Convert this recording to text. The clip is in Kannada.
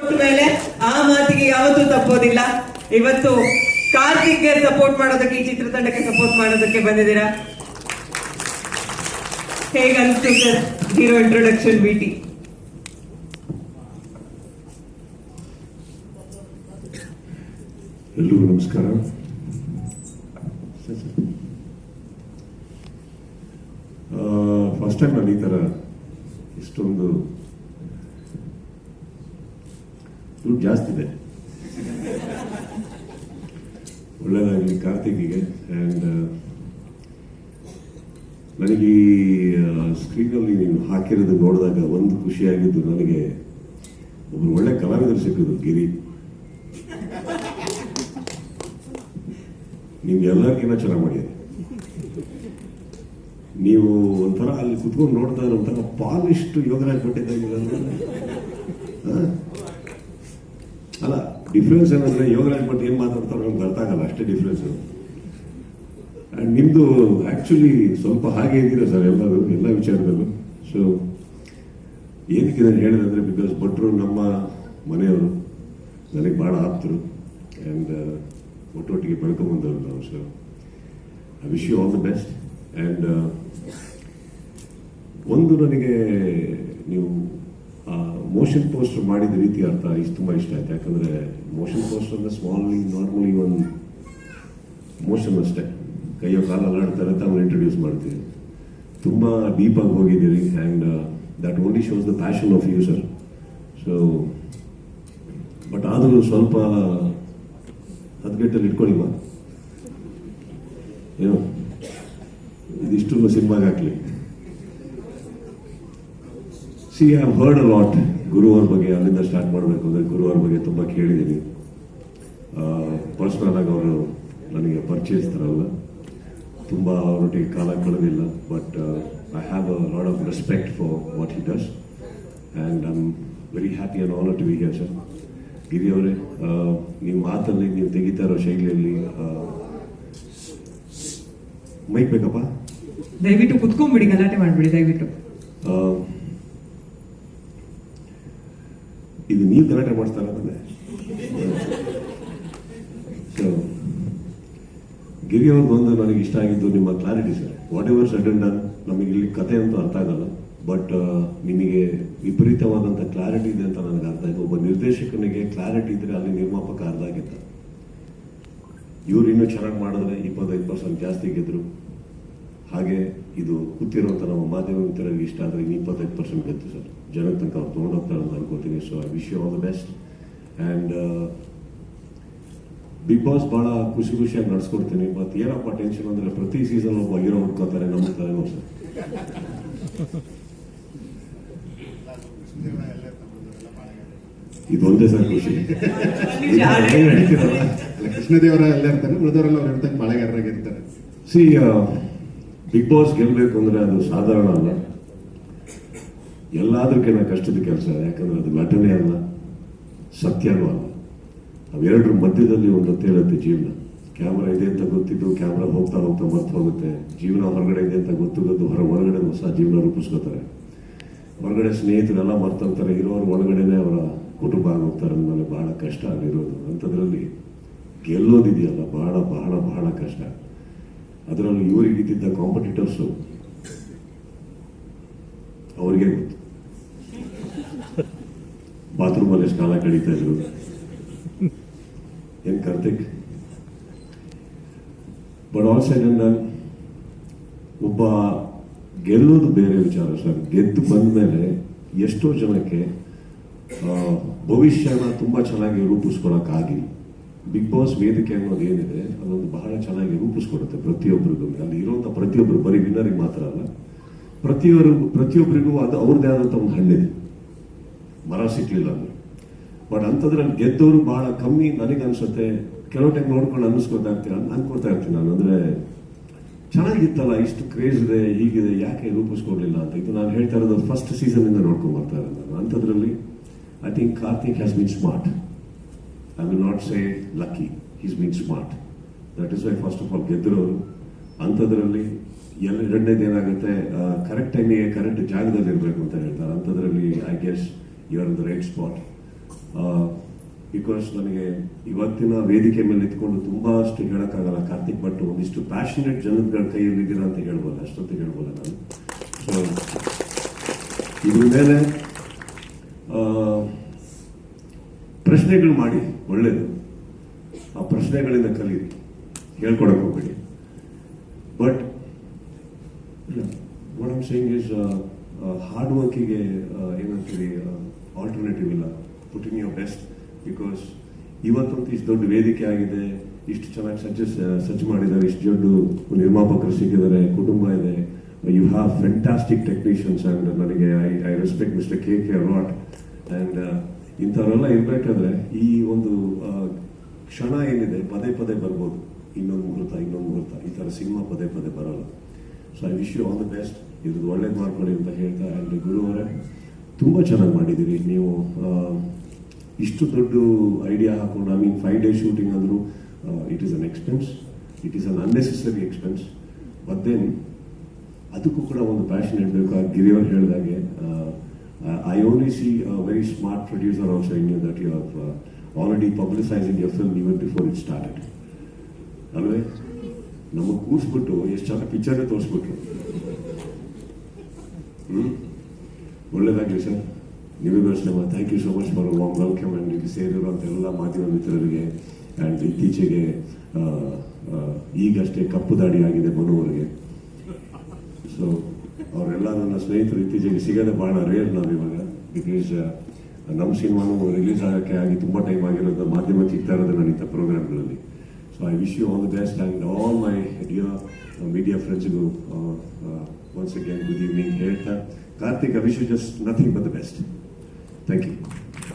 ಮೇಲೆ ಆ ಮಾತಿಗೆ ಯಾವತ್ತೂ ತಪ್ಪೋದಿಲ್ಲ. ಇವತ್ತು ಕಾರ್ತಿಕ್ಗೆ ಸಪೋರ್ಟ್ ಮಾಡೋದಕ್ಕೆ, ಈ ಚಿತ್ರತಂಡಕ್ಕೆ ಸಪೋರ್ಟ್ ಮಾಡೋದಕ್ಕೆ ಬಂದಿದ್ದೀರಾ? ಹೇಗನ್ಸ್ತು ಸರ್ ಹೀರೋ ಇಂಟ್ರೊಡಕ್ಷನ್ ಬಿಟಿ ಎಲ್ಲರಿಗೂ ನಮಸ್ಕಾರ. ಫಸ್ಟ್ ಟೈಮ್ ನಾನು ಈ ಥರ ಇಷ್ಟೊಂದು ದುಡ್ಡು ಜಾಸ್ತಿ ಇದೆ ಒಳ್ಳೇದಾಗಲಿ, ಕಾರ್ತಿಕಿಗೆ. ಆ್ಯಂಡ್ ನನಗೆ ಈ ಸ್ಕ್ರೀನಲ್ಲಿ ನೀವು ಹಾಕಿರೋದು ನೋಡಿದಾಗ ಒಂದು ಖುಷಿಯಾಗಿದ್ದು ನನಗೆ ಒಬ್ಬರು ಒಳ್ಳೆ ಕಲಾವಿದರು ಸಿಕ್ಕಿದ್ರು ಗಿರಿ. ನಿಮ್ಗೆ ಎಲ್ಲರಿಗಿನ್ನ ಚೆನ್ನಾಗಿ ಮಾಡಿದೆ ನೀವು ಒಂಥರ ಅಲ್ಲಿ ಕುತ್ಕೊಂಡು ನೋಡ್ತಾ ಇರೋ ಒಂಥರ ಪಾಲಿಷ್ಟು ಯೋಗರಾಜ್ ಕೊಟ್ಟಿದ್ದಾಗ ಡಿಫ್ರೆನ್ಸ್ ಏನಂದ್ರೆ ಯೋಗರಾಜ್ ಭಟ್ ಏನ್ ಮಾತಾಡ್ತಾರೋ ನಮ್ಗೆ ಅರ್ಥ ಆಗಲ್ಲ, ಅಷ್ಟೇ ಡಿಫ್ರೆನ್ಸ್ ಆ್ಯಂಡ್ ನಿಮ್ದು ಆಕ್ಚುಲಿ ಸ್ವಲ್ಪ ಹಾಗೆ ಇದ್ದೀರಾ ಸರ್ ಎಲ್ಲರೂ ಎಲ್ಲ ವಿಚಾರದಲ್ಲೂ. ಸೊ ಏನಕ್ಕೆ ನಾನು ಹೇಳಿದಂದ್ರೆ ಬಿಕಾಸ್ ಭಟ್ರು ನಮ್ಮ ಮನೆಯವರು ನನಗೆ ಭಾಳ ಆಪ್ತರು. ಆ್ಯಂಡ್ ಒಟ್ಟೊಟ್ಟಿಗೆ ಬೆಳ್ಕೊಂಬಂದವರು ನಾವು so I wish you all the best and ಒಂದು ನನಗೆ ನೀವು ಮೋಷನ್ ಪೋಸ್ಟರ್ ಮಾಡಿದ ರೀತಿ ಅರ್ಥ ಇಷ್ಟು ತುಂಬ ಇಷ್ಟ ಆಯ್ತು. ಯಾಕಂದ್ರೆ ಮೋಷನ್ ಪೋಸ್ಟರ್ ಅಂದರೆ ಸ್ಮಾಲಿ ನಾರ್ಮಲಿ ಒಂದು ಮೋಷನ್ ಅಷ್ಟೇ. ಕೈಯೋ ಕಾಲ ಅಲ್ಲಾಡ್ತಾರೆ ತಾವು ಇಂಟ್ರೊಡ್ಯೂಸ್ ಮಾಡ್ತೀವಿ ತುಂಬ ಡೀಪಾಗಿ ಹೋಗಿದ್ದೀರಿ and that only shows the passion of you sir so but ಆದರೂ ಸ್ವಲ್ಪ ಹದ್ಗೆಟ್ಟಲ್ಲಿ ಇಟ್ಕೊಳ್ಳಿವ ಏನು? ಇದಿಷ್ಟು ಸಿನಿಮಾಗೆ C have heard a lot Guru ಅವ್ರ ಬಗ್ಗೆ ಅಲ್ಲಿಂದ ಸ್ಟಾರ್ಟ್ ಮಾಡಬೇಕು ಅಂದರೆ ಗುರು ಅವ್ರ ಬಗ್ಗೆ ತುಂಬ ಕೇಳಿದ್ದೀನಿ. ಪರ್ಸ್ನಲ್ ಆಗಿ ಅವರು ನನಗೆ ಪರ್ಚೇಸ್ ತರಲ್ಲ ತುಂಬ ಅವರೊಟ್ಟಿಗೆ ಕಾಲ ಕಳೆದಿಲ್ಲ but I have a lot of respect for what he does and I am very happy and honour to be here sir Giri ಅವರೇ ನೀವು ಮಾತಲ್ಲಿ ನೀವು ತೆಗಿತಾ ಇರೋ ಶೈಲಿಯಲ್ಲಿ ಮೈಕ್ ಬೇಕಪ್ಪ? ದಯವಿಟ್ಟು ಕುತ್ಕೊಂಡ್ಬಿಡಿ ಗಲಾಟೆ ಮಾಡಿಬಿಡಿ ದಯವಿಟ್ಟು ಆ, ಇದು ನೀವು ಗಲಾಟೆ ಮಾಡ್ತಾರ ಬಂದೆ ಸೊ ಗಿರಿ ಅವ್ರ ಬಂದು ನನಗೆ ಇಷ್ಟ ಆಗಿದ್ದು ನಿಮ್ಮ clarity sir whatever sudden done ನಮಗೆ ಇಲ್ಲಿ ಕತೆ ಅಂತೂ ಅರ್ಥ ಆಗಲ್ಲ. ಬಟ್ ನಿಮಗೆ ವಿಪರೀತವಾದಂಥ ಕ್ಲಾರಿಟಿ ಇದೆ ಅಂತ ನನಗೆ ಅರ್ಥ ಆಯ್ತು. ಒಬ್ಬ ನಿರ್ದೇಶಕನಿಗೆ ಕ್ಲಾರಿಟಿ ಇದ್ರೆ ಅಲ್ಲಿ ನಿರ್ಮಾಪಕ ಅರ್ಧ ಆಗಿದ್ದ. ಇವ್ರು ಇನ್ನೂ ಚೆನ್ನಾಗಿ ಮಾಡಿದ್ರೆ ಇಪ್ಪತ್ತೈದು ಪರ್ಸೆಂಟ್ ಜಾಸ್ತಿ ಗೆದ್ರು. ಹಾಗೆ ಇದು ಕೂತಿರುವಂಥ ನಮ್ಮ ಮಾಧ್ಯಮ ಮಿತ್ರರಿಗೆ ಇಷ್ಟ ಆದರೆ ಇನ್ನು ಇಪ್ಪತ್ತೈದು ಪರ್ಸೆಂಟ್ ಗೆದ್ದು ಸರ್. ಜನ ತನಕ ಅವ್ರು ತೊಗೊಂಡೋಗ್ತಾರೆ ಅಂತ ಅನ್ಕೋತೀನಿ. So I wish you all the best and big boss ಭಾಳ ಖುಷಿ ಖುಷಿಯಾಗಿ ನಡ್ಸ್ಕೊಡ್ತೀನಿ. ಬಟ್ ಏನಪ್ಪ ಟೆನ್ಷನ್ ಅಂದರೆ ಪ್ರತಿ ಸೀಸನ್ ಒಬ್ಬ ಹೀರೋ ಹುಡ್ಕೋತಾರೆ. ನಮ್ಮ ತಲೆನೋ ಸರ್. ಇದೊಂದೇ ಸರ್ ಖುಷಿ. ಕೃಷ್ಣದೇವರ ಎಲ್ಲ ಇರ್ತಾರೆ ಉಳಿದವರೆಲ್ಲ ಅವ್ರು ಇರ್ತಾರೆ ಬಾಳೆಗಾರರಾಗಿ ಇರ್ತಾರೆ. ಸಿ ಬಿಗ್ ಬಾಸ್ ಗೆಲ್ಲಬೇಕು ಅಂದ್ರೆ ಅದು ಸಾಧಾರಣ ಅಲ್ಲ. ಎಲ್ಲದಕ್ಕಿಂತ ಕಷ್ಟದ ಕೆಲಸ, ಯಾಕಂದ್ರೆ ಅದು ನಟನೆ ಅಲ್ಲ ಸತ್ಯನೂ ಅಲ್ಲ ಅವೆರಡರ ಮಧ್ಯದಲ್ಲಿ ಒಂದು ತೇಲತ್ತೆ ಜೀವನ. ಕ್ಯಾಮ್ರಾ ಇದೆ ಅಂತ ಗೊತ್ತಿದ್ದು ಕ್ಯಾಮ್ರಾ ಹೋಗ್ತಾ ಹೋಗ್ತಾ ಮರ್ತು ಹೋಗುತ್ತೆ. ಜೀವನ ಹೊರಗಡೆ ಇದೆ ಅಂತ ಗೊತ್ತು ಗೊತ್ತು ಹೊರ ಹೊರಗಡೆ ಹೊಸ ಜೀವನ ರೂಪಿಸ್ಕೋತಾರೆ. ಹೊರಗಡೆ ಸ್ನೇಹಿತರೆಲ್ಲ ಮರ್ತೋಗ್ತಾರೆ ಇರೋರು ಒಳಗಡೆನೆ ಅವರ ಕುಟುಂಬ ಆಗೋಗ್ತಾರೆ ಅಂದಮೇಲೆ ಬಹಳ ಕಷ್ಟ ಆಗಿರೋದು ಅಂಥದ್ರಲ್ಲಿ ಗೆಲ್ಲೋದಿದೆಯಲ್ಲ, ಬಹಳ ಬಹಳ ಬಹಳ ಕಷ್ಟ. ಅದರಲ್ಲೂ ಇವರಿಗಿದ್ದ ಕಾಂಪಿಟೇಟರ್ಸು ಅವ್ರಿಗೆ ಗೊತ್ತು. ಬಾತ್ರೂಮಲ್ಲಿ ಎಷ್ಟು ಕಾಲ ಕಳೀತಾ ಇದ್ರು. ಏನ್ ಕಾರ್ತಿಕ್? ಬಟ್ ಆಲ್ಸೋ ಒಬ್ಬ ಗೆಲ್ಲೋದು ಬೇರೆ ವಿಚಾರ ಸರ್. ಗೆದ್ದು ಬಂದ್ಮೇಲೆ ಎಷ್ಟೋ ಜನಕ್ಕೆ ಭವಿಷ್ಯನ ತುಂಬಾ ಚೆನ್ನಾಗಿ ರೂಪಿಸ್ಕೊಳಕ್ಕಾಗಿಲ್ಲ. ಬಿಗ್ ಬಾಸ್ ವೇದಿಕೆ ಅನ್ನೋದು ಏನಿದೆ, ಅದೊಂದು ಬಹಳ ಚೆನ್ನಾಗಿ ರೂಪಿಸ್ಕೊಡುತ್ತೆ ಪ್ರತಿಯೊಬ್ಬರಿಗೂ ಅಲ್ಲಿ ಇರುವಂತ ಪ್ರತಿಯೊಬ್ಬರು ಬರೀ ವಿನ್ನರಿಗೆ ಮಾತ್ರ ಅಲ್ಲ ಪ್ರತಿಯೊಬ್ಬರು ಪ್ರತಿಯೊಬ್ಬರಿಗೂ ಅದು ಅವ್ರದ್ದೇ ಆದಂತ ಒಂದು ಹಣ್ಣಿದೆ ಮರ ಸಿಕ್ಕಲಿಲ್ಲ ಅಂದ್ರೆ. ಬಟ್ ಅಂಥದ್ರಲ್ಲಿ ಗೆದ್ದವರು ಬಹಳ ಕಮ್ಮಿ ನನಗೆ ಅನ್ಸುತ್ತೆ. ಕೆಲವು ಟೈಮ್ ನೋಡ್ಕೊಂಡು ಅನ್ನಿಸ್ಕೊತಾ ಇರ್ತೀನಿ ಅನ್ಕೋತಾ ಇರ್ತೀನಿ ನಾನು. ಅಂದ್ರೆ ಚೆನ್ನಾಗಿತ್ತಲ್ಲ, ಇಷ್ಟು ಕ್ರೇಜ್ ಇದೆ, ಹೀಗಿದೆ, ಯಾಕೆ ರೂಪಿಸ್ಕೊಡ್ಲಿಲ್ಲ ಅಂತ. ಇದು ನಾನು ಹೇಳ್ತಾ ಇರೋದು ಫಸ್ಟ್ ಸೀಸನ್ ಇಂದ ನೋಡ್ಕೊಂಡ್ ಬರ್ತಾ ಇರೋದು ನಾನು. ಅಂಥದ್ರಲ್ಲಿ I think Karthik has been smart I will not say lucky He's been smart that is why first of all ಗೆದ್ದಿರೋರು ಅಂಥದ್ರಲ್ಲಿ ಎಲ್ಲ ಎರಡನೇದು ಏನಾಗುತ್ತೆ ಕರೆಕ್ಟ್ ಟೈಮಿಗೆ ಕರೆಕ್ಟ್ ಜಾಗದಲ್ಲಿ ಇರಬೇಕು ಅಂತ ಹೇಳ್ತಾರೆ. ಅಂಥದ್ರಲ್ಲಿ I guess you are the right spot because ನನಗೆ ಇವತ್ತಿನ ವೇದಿಕೆ ಮೇಲೆ ನಿಂತ್ಕೊಂಡು ತುಂಬ ಅಷ್ಟು ಹೇಳೋಕ್ಕಾಗಲ್ಲ ಕಾರ್ತಿಕ್ ಭಟ್ ಒಂದಿಷ್ಟು ಪ್ಯಾಷನೇಟ್ ಜನಗಳ ಕೈಯಲ್ಲಿದ್ದೀರಾ ಅಂತ ಹೇಳ್ಬೋದು. ಅಷ್ಟೊತ್ತು ಹೇಳ್ಬೋದು ನಾನು. ಸೊ ಇದ್ರ ಮೇಲೆ ಪ್ರಶ್ನೆಗಳು ಮಾಡಿ, ಒಳ್ಳೇದು. ಆ ಪ್ರಶ್ನೆಗಳಿಂದ ಕಲೀರಿ. ಹೇಳ್ಕೊಡಕ್ ಹೋಗ್ಬೇಡಿ. But what am saying is hard ವರ್ಕಿಗೆ ಏನಂತೀರಿ ಆಲ್ಟರ್ನೇಟಿವ್ ಇಲ್ಲ. ಪುಟಿಂಗ್ ಯೋರ್ ಬೆಸ್ಟ್ ಬಿಕಾಸ್ ಇವತ್ತಂತೂ ಇಷ್ಟು ದೊಡ್ಡ ವೇದಿಕೆ ಆಗಿದೆ. ಇಷ್ಟು ಚೆನ್ನಾಗಿ ಸಜ್ಜ ಸಜ್ಜು ಮಾಡಿದ್ದಾರೆ. ಇಷ್ಟು ದೊಡ್ಡ ನಿರ್ಮಾಪಕರು ಸಿಕ್ಕಿದ್ದಾರೆ. ಕುಟುಂಬ ಇದೆ. You have fantastic technicians and ನನಗೆ I I respect mister K K lot and ಇಂಥವರೆಲ್ಲ ಇರಬೇಕಾದ್ರೆ ಈ ಒಂದು ಕ್ಷಣ ಏನಿದೆ, ಪದೇ ಪದೇ ಬರ್ಬೋದು. ಇನ್ನೊಂದು ಮುಹೂರ್ತ ಇನ್ನೊಂದು ಮುಹೂರ್ತ. ಈ ಥರ ಸಿನಿಮಾ ಪದೇ ಪದೇ ಬರಲ್ಲ. So I wish you all the best ಇದ್ರದ್ದು ಒಳ್ಳೇದು ಮಾಡ್ಕೊಳ್ಳಿ ಅಂತ ಹೇಳ್ತಾ ಆ್ಯಂಡ್ ಗುರು ಅವರೇ. ತುಂಬ ಚೆನ್ನಾಗಿ ಮಾಡಿದ್ದೀರಿ. ನೀವು ಇಷ್ಟು ದೊಡ್ಡ ಐಡಿಯಾ ಹಾಕೊಂಡು I mean five day shooting ಅಂದರೂ it is an expense it is an unnecessary expense but ಅದಕ್ಕೂ ಕೂಡ ಒಂದು ಪ್ಯಾಷನ್ ಇಡಬೇಕು ಆ, ಗಿರಿಯವ್ರು ಹೇಳಿದಾಗೆ I only see very smart producer also in you that you have already publicizing your film even before it started. ಅಲ್ವೇ ನಮಗೆ ಕೂರಿಸ್ಬಿಟ್ಟು ಎಷ್ಟು ಚೆನ್ನಾಗಿ ಪಿಕ್ಚರ್ ತೋರಿಸ್ಬಿಟ್ರು? ಹ್ಮ್? ಒಳ್ಳೇದಾಗಲಿ ಸರ್. ನಿಮಗೂ ಅಷ್ಟೇ thank you so much for warm welcome and ಇಲ್ಲಿ ಸೇರಿರುವಂಥ ಎಲ್ಲ ಮಾಧ್ಯಮ ಮಿತ್ರರಿಗೆ ಆ್ಯಂಡ್ ಇತ್ತೀಚೆಗೆ ಆ, ಈಗಷ್ಟೇ ಕಪ್ಪು ದಾಡಿ ಆಗಿದೆ ಮನೋವರಿಗೆ. ಸೊ ಅವರೆಲ್ಲ ನನ್ನ ಸ್ನೇಹಿತರು ಇತ್ತೀಚೆಗೆ ಸಿಗೋದೇ ಬಹಳ ರೇರ್ ನಾವು ಇವಾಗ. ಬಿಕಾಸ್ ನಮ್ಮ ಸಿನಿಮಾನು ರಿಲೀಸ್ ಆಗೋಕ್ಕೆ ಆಗಿ ತುಂಬ ಟೈಮ್ ಆಗಿರೋದು ಮಾಧ್ಯಮ ಸಿಗ್ತಾ ಇರೋದು ನಾನು ಇಂಥ ಪ್ರೋಗ್ರಾಮ್ಗಳಲ್ಲಿ. So I wish you all the best and all my dear media ಫ್ರೆಂಡ್ಸ್ಗೂ once again good evening ಹೇಳ್ತಾ Karthik I wish you just nothing but the best thank you